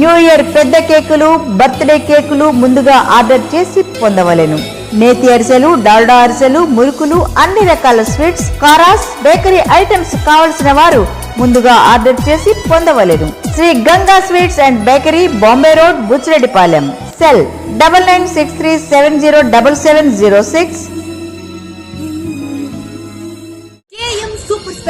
New year పెద్ద కేకులు birthday కేకులు ముందుగా ఆర్డర్ చేసి పొందవలెను. నేతి అరిసెలు డాల్డా అరిసెలు మురుకులు అన్ని రకాల స్వీట్స్ కారాస్ బేకరీ ఐటమ్స్ కావలసిన వారు ముందుగా ఆర్డర్ చేసి పొందవలెను. Shri Ganga sweets and bakery Bombay road Buchireddypalem. Cell double nine six three seven zero double seven zero six.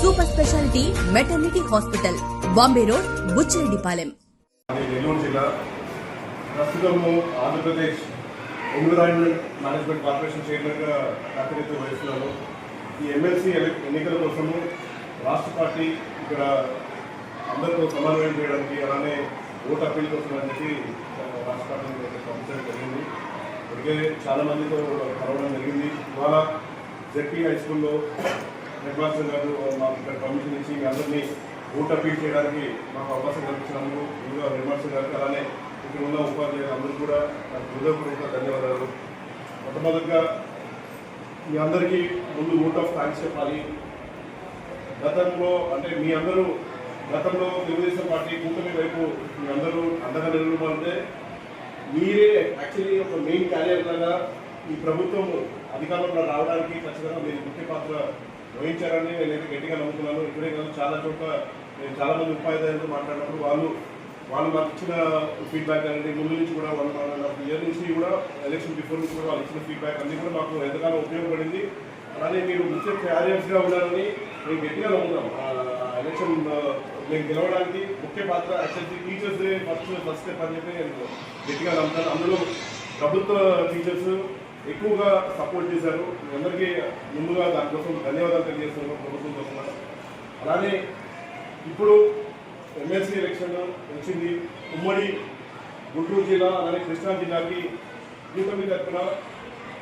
super speciality maternity hospital Bombay road Buchireddypalem. Nellore జిల్లా. ప్రస్తుతము Andhra Pradesh environment management corporation చైర్మన్గా ప్రాతినిధ్యం వహిస్తున్నాను ఈ MLC ఎన్నికల కోసము రాష్ట్ర party ఇక్కడ అందరితో సమన్వయం చేయడానికి అలానే ఓటు అప్పీల్ కోసం అనేది రాష్ట్ర పార్టీ పంపించడం జరిగింది. ఇప్పటికే చాలామందితో కలవడం జరిగింది. ఇవాళ జెడ్పీ హై స్కూల్లో హెడ్ గారు మాకు ఇక్కడ పర్మిషన్ ఇచ్చి మీ అందరినీ ఓట్ అప్పీల్ చేయడానికి మాకు అవకాశం కల్పించినందుకు ముందుగా హెడ్ గారికి అలానే ఇక్కడ ఉన్న ఉపాధ్యాయులు అందరూ కూడా నాకు హృదయపూర్వక ధన్యవాదాలు. మొట్టమొదటిగా మీ అందరికీ ముందు ఓట్ ఆఫ్ థ్యాంక్స్ చెప్పాలి. గతంలో అంటే మీ అందరూ గతంలో తెలుగుదేశం పార్టీ కూటమి వైపు మీ అందరూ అండగా నిలబడితే మీరే యాక్చువల్లీ ఒక మెయిన్ క్యారియర్ లాగా ఈ ప్రభుత్వం అధికారంలో రావడానికి ఖచ్చితంగా మీరు ముఖ్య పాత్ర వహించారని నేనైతే గట్టిగా నమ్ముతున్నాను ఇప్పుడే కాదు చాలా చోట్ల నేను చాలా మంది ఉపాధ్యాయులతో మాట్లాడినప్పుడు వాళ్ళు వాళ్ళు మాకు ఇచ్చిన ఫీడ్బ్యాక్ అనేది ముందు నుంచి కూడా వాళ్ళు నాకు ఇయర్ నుంచి కూడా ఎలక్షన్ బిఫోర్ నుంచి కూడా వాళ్ళు ఇచ్చిన ఫీడ్బ్యాక్ అన్నీ కూడా మాకు ఎంతగానో ఉపయోగపడింది. అలానే మీరు ముఖ్య క్యారియర్స్గా ఉన్నారని మేము గట్టిగా నమ్ముతాం ఎలక్షన్ మేము గెలవడానికి ముఖ్య పాత్ర actually teachers first first step అని చెప్పి నేను గట్టిగా నమ్ముతాను. అందులో ప్రభుత్వ టీచర్స్ ఎక్కువగా సపోర్ట్ చేశారు. మీ అందరికీ ముందుగా దానికోసం ధన్యవాదాలు తెలియజేస్తున్నాం ప్రభుత్వం తరఫున. అలానే ఇప్పుడు ఎమ్మెల్సీ ఎలక్షన్ వచ్చింది. ఉమ్మడి గుంటూరు జిల్లా అలానే కృష్ణా జిల్లాకి కూటమి తరఫున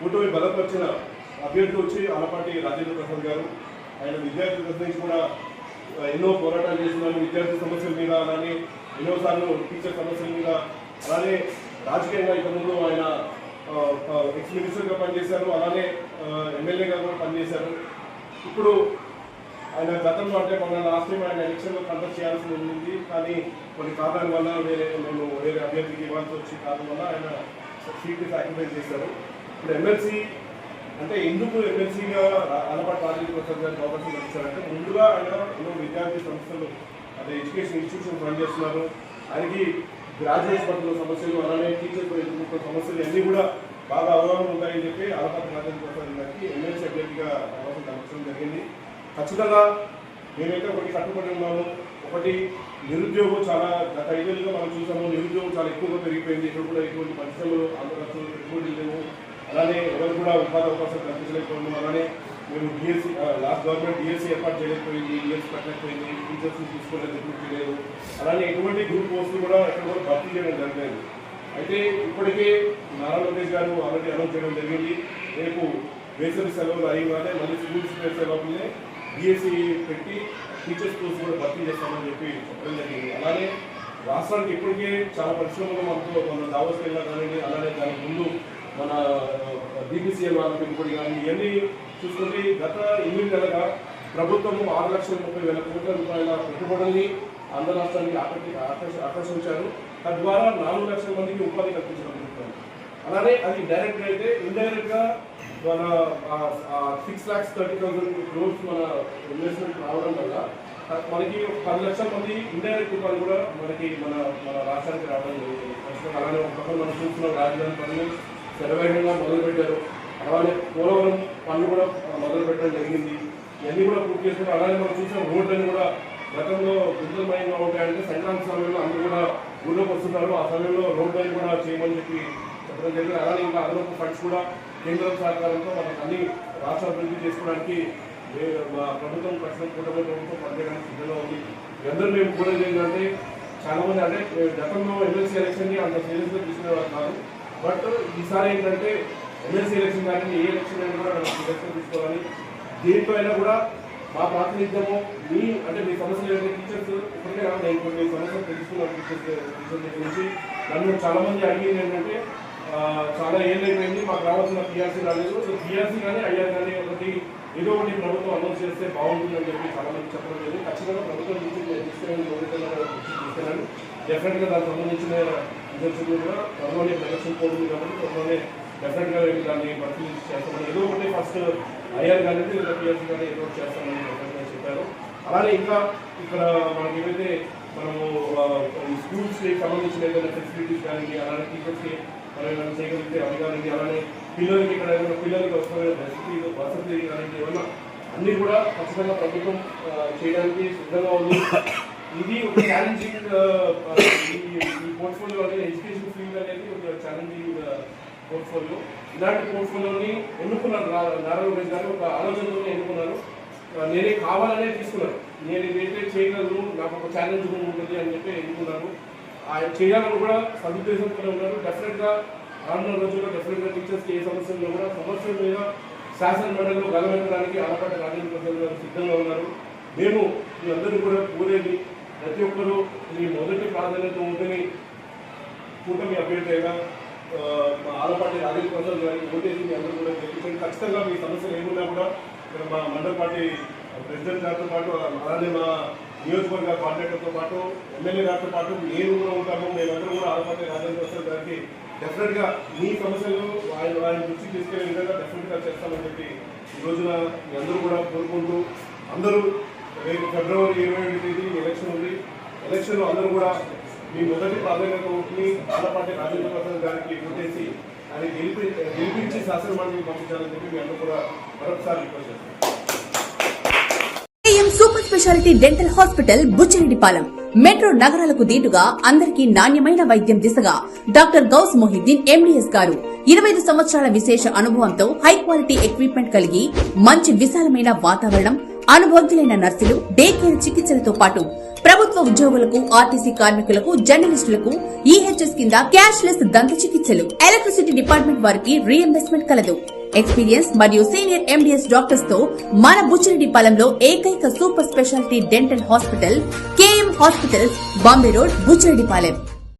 కూటమి బలపరిచిన అభ్యర్థి వచ్చి ఆలపాటి రాజేంద్ర ప్రసాద్ గారు ఆయన విద్యార్థుల తరఫు నుంచి కూడా ఎన్నో పోరాటాలు చేస్తున్నారు. విద్యార్థి సమస్యల మీద అలానే ఎన్నోసార్లు టీచర్ సమస్యల మీద అలానే రాజకీయంగా ఇంతకుముందు ఆయన ఎక్స్ మినిస్టర్గా పనిచేశారు అలానే ఎమ్మెల్యేగా కూడా పనిచేశారు. ఇప్పుడు ఆయన గతంలో అంటే మన లాస్ట్ టైం ఆయన ఎలక్షన్లో కంటెస్ట్ చేయాల్సి ఉంది కానీ కొన్ని కారణాల వల్ల వేరే మేము వేరే అభ్యర్థికి ఇవ్వాల్సి వచ్చి కారణం వల్ల ఆయన సీట్ని సాక్రిఫైస్ చేశారు. ఇప్పుడు ఎమ్మెల్సీ అంటే ఎందుకు ఎమ్మెల్సీగా అలవాటు రాజకీయ ప్రసాద్ గారికి అవకాశం కల్పించారంటే ముందుగా ఆయన ఎన్నో విద్యార్థి సంస్థలు అదే ఎడ్యుకేషన్ ఇన్స్టిట్యూషన్ రన్ చేస్తున్నారు ఆయనకి గ్రాడ్యుయేట్ పట్ల సమస్యలు అలానే టీచర్ పట్ల సమస్యలు అన్నీ కూడా బాగా అవగాహన ఉంటాయని చెప్పి అలపాటి రాజేంద్ర ప్రసాద్ గారికి ఎమ్మెల్సీ అభ్యర్థిగా అవకాశం కల్పించడం జరిగింది. ఖచ్చితంగా మేమైతే ఒకటి కట్టుబడి ఉన్నాము. ఒకటి నిరుద్యోగం చాలా గత ఐదేళ్ళుగా మనం చూసాము. నిరుద్యోగం చాలా ఎక్కువగా పెరిగిపోయింది. ఇక్కడ కూడా ఎటువంటి పరిశ్రమలు ఆంధ్రప్రదేశ్లో ఎటువంటి లేవు. అలానే ఎవరు కూడా ఉపాధి అవకాశం కల్పించలేకపోవడం అలానే మేము డిఎస్సీ లాస్ట్ గవర్నమెంట్ డిఎస్సీ ఏర్పాటు చేయలేకపోయింది డిఎస్సీ పెట్టలేకపోయింది టీచర్స్ తీసుకోలేదు రిక్రూట్ చేయలేదు అలానే ఎటువంటి గ్రూప్ పోస్టులు కూడా ఎక్కడ కూడా భర్తీ చేయడం జరిగింది అయితే ఇప్పటికే నారా లోకేష్ గారు ఆల్రెడీ అనౌన్స్ చేయడం జరిగింది. రేపు వేసవి సెలవులు అయ్యగానే మళ్ళీ స్కూల్స్ వేసే లోపలనే డిఎస్సి పెట్టి టీచర్స్ కోర్స్ కూడా భర్తీ చేస్తామని చెప్పి చెప్పడం జరిగింది. అలానే రాష్ట్రానికి ఇప్పటికే చాలా పరిశ్రమలు మనతో మన దావోస్ వెళ్ళినా కానివ్వండి అలానే దానికి ముందు మన బీబీసీఎల్ వాళ్ళ పెంపుడు కానీ ఇవన్నీ చూసుకుంటే గత ఎనిమిది నెలగా ప్రభుత్వము ఆరు లక్షల ముప్పై వేల కోట్ల రూపాయల పెట్టుబడుల్ని ఆంధ్ర రాష్ట్రానికి ఆకర్షి ఆకర్షించారు. తద్వారా నాలుగు లక్షల మందికి ఉపాధి కల్పించడం జరుగుతుంది. అలానే అది డైరెక్ట్ అయితే ఇండైరెక్ట్గా మన six lakhs thirty thousand crores మన ఇన్వెస్ట్మెంట్ రావడం వల్ల మనకి పది లక్షల మంది ఇండైరెక్ట్ ఉపాధి కూడా మనకి మన మన రాష్ట్రానికి రావడం జరిగింది. అలానే ఒక మనం చూస్తున్నాం రాజధాని పనులు. శరవేగంగా మొదలుపెట్టారు అలానే పోలవరం పనులు కూడా మొదలు పెట్టడం జరిగింది. ఇవన్నీ కూడా పూర్తి చేసుకుని అలానే మనం చూసిన రోడ్లన్నీ కూడా గతంలో గుంతలమయంగా ఉంటాయంటే సంక్రాంతి సమయంలో అందరూ కూడా ఊళ్ళోకి వస్తున్నారు. ఆ సమయంలో రోడ్లన్నీ కూడా చేయమని చెప్పి చెప్పడం జరిగింది. అలానే ఇంకా అదనపు ఫండ్స్ కూడా కేంద్రం సహకారంతో మనకు అన్ని రాష్ట్ర అభివృద్ధి చేసుకోవడానికి మా ప్రభుత్వం ప్రస్తుతం కూటమి ప్రభుత్వం పనిచేయడానికి సిద్ధంగా ఉంది. అందరూ మేము కోరేది ఏంటంటే చాలామంది అంటే గతంలో ఎమ్మెల్సీ ఎలక్షన్ని అంత సీరియస్గా తీసుకునే వాళ్ళు కాదు. బట్ ఈసారి ఏంటంటే ఎమ్మెల్సీ ఎలక్షన్ కానీ ఏ ఎలక్షన్ అయినా కూడా మనం తీసుకోవాలి. దీంట్లో అయినా కూడా మా ప్రాతినిధ్యము మీ అంటే మీ సమస్యలు ఏంటంటే టీచర్స్ ఇప్పటికే కాదు నేను కొన్ని సమస్యలు తెలుసుకున్నాను టీచర్స్ టీచర్స్ గురించి నన్ను చాలామంది అడిగింది ఏంటంటే చాలా ఏళ్ళు అయిపోయింది మాకు రావాల్సిన పిఆర్సీ రాలేదు. సో పిఆర్సీ కానీ ఐఆర్ కానీ ఒకటి ఏదో ఒకటి ప్రభుత్వం అనౌన్స్ చేస్తే బాగుంటుందని చెప్పి చాలా మంది చెప్పడం లేదు ఖచ్చితంగా ప్రభుత్వం నుంచి నేను తీసుకుని తీసుకున్నాను డెఫినెట్గా దానికి సంబంధించిన అధ్యక్షులు కూడా త్వరలోనే ఎలక్షన్ కోడ్ కాబట్టి త్వరలోనే డెఫినెట్గా వెళ్ళి దాన్ని పరిశీలించి చేస్తామని ఏదో ఒకటి ఫస్ట్ ఐఆర్ కానీ లేదా కానీ ఏదో ఒకటి చేస్తామని డెఫినెట్గా చెప్పారు. అలానే ఇంకా ఇక్కడ మనకి ఏవైతే మనము స్కూల్స్కి ఈ స్కూల్స్ సంబంధించిన ఏదైనా ఫెసిలిటీస్ కానీ అలానే టీచర్స్ మనం ఏమైనా చేయగలిగితే అది కానీ అలానే పిల్లలకి ఇక్కడ ఏమైనా పిల్లలకి అవసరమైన వసతి వసతి కానీ ఏమైనా అన్నీ కూడా ఖచ్చితంగా ప్రభుత్వం చేయడానికి సిద్ధంగా ఉంది. ఇది ఒక ఛాలెంజింగ్ uh, uh, ఈ పోర్ట్ఫోలియో అనేది ఎడ్యుకేషన్ ఫీల్డ్ అనేది ఒక ఛాలెంజింగ్ పోర్ట్ఫోలియో uh, ఇలాంటి పోర్ట్ఫోలియోని ఎన్నుకున్నాను నా- నారా లోకేష్ గారు ఒక ఆలోచనతో ఎన్నుకున్నాను నేనే కావాలనే తీసుకున్నాను నేను ఇదైతే చేయగలను నాకు ఒక ఛాలెంజ్ ఉంటుంది అని చెప్పి ఎన్నుకున్నాను ఆయన చేయాలని కూడా సదుద్దేశంతోనే ఉన్నారు. డెఫినెట్గా రానున్న రోజుల్లో డెఫినెట్గా టీచర్స్కి ఏ సమస్యల్లో కూడా సమస్యల మీద శాసన మండలిలో గలవెత్తడానికి ఆలపాటి రాజేంద్ర ప్రసాద్ గారు సిద్ధంగా ఉన్నారు. మేము మీ అందరూ కూడా కోరేది ప్రతి ఒక్కరూ మీ మొదటి ప్రాధాన్యత ఓటుని కూటమి అభ్యర్థి అయినా మా ఆలపాటి రాజీవ్ ప్రసాద్ గారికి ఓటేసి మీ అందరూ కూడా గెలిపించండి. ఖచ్చితంగా మీ సమస్యలు ఏమున్నా కూడా ఇక్కడ మా మండల పార్టీ ప్రెసిడెంట్ గారితో పాటు అలానే మా నియోజకవర్గ కాంట్రాక్టర్తో పాటు ఎమ్మెల్యే గారితో పాటు నేను కూడా ఉంటాము. మేమందరం కూడా ఆలపాటి రాజేంద్ర ప్రసాద్ గారికి డెఫినెట్గా మీ సమస్యలు ఆయన ఆయన దృష్టికి తీసుకెళ్ళే విధంగా డెఫినెట్గా చేస్తామని చెప్పి ఈ రోజున మీ అందరూ కూడా కోరుకుంటూ అందరూ రేపు ఫిబ్రవరి ఇరవై ఏడు తేదీ ఎలక్షన్ ఉంది. ఎలక్షన్లో అందరూ కూడా మీ మొదటి ప్రాధాన్యత ఓటుని ఆలపాటి రాజేంద్ర ప్రసాద్ గారికి ఓటేసి ఆయన గెలిపి గెలిపించి శాసనమండలికి పంపించాలని చెప్పి మీ అందరూ కూడా మరొకసారి రిక్వెస్ట్ చేస్తాను super speciality dental hospital Buchireddypalem. Metro నగరాలకు దీటుగా అందరికీ నాణ్యమైన వైద్యం దిశగా డాక్టర్ గౌస్ మొహిద్దీన్ ఎండిఎస్ గారు. ఇరవై ఐదు సంవత్సరాల విశేష అనుభవంతో హై క్వాలిటీ ఎక్విప్మెంట్ కలిగి మంచి విశాలమైన వాతావరణం అనుభవజ్ఞులైన నర్సులు డే కేర్ చికిత్సలతో పాటు ప్రభుత్వ ఉద్యోగులకు ఆర్టీసీ కార్మికులకు జర్నలిస్టులకు ఈహెచ్ఎస్ కింద క్యాష్ లెస్ దంత చికిత్సలు. ఎలక్ట్రిసిటీ డిపార్ట్మెంట్ వారికి రీఎంబర్స్మెంట్ కలదు. ఎక్స్పీరియన్స్ మరియు సీనియర్ ఎండిఎస్ డాక్టర్స్తో మన బుచ్చిరెడ్డి పాలెంలో ఏకైక super speciality dental hospital KM hospitals Bombay road Buchireddypalem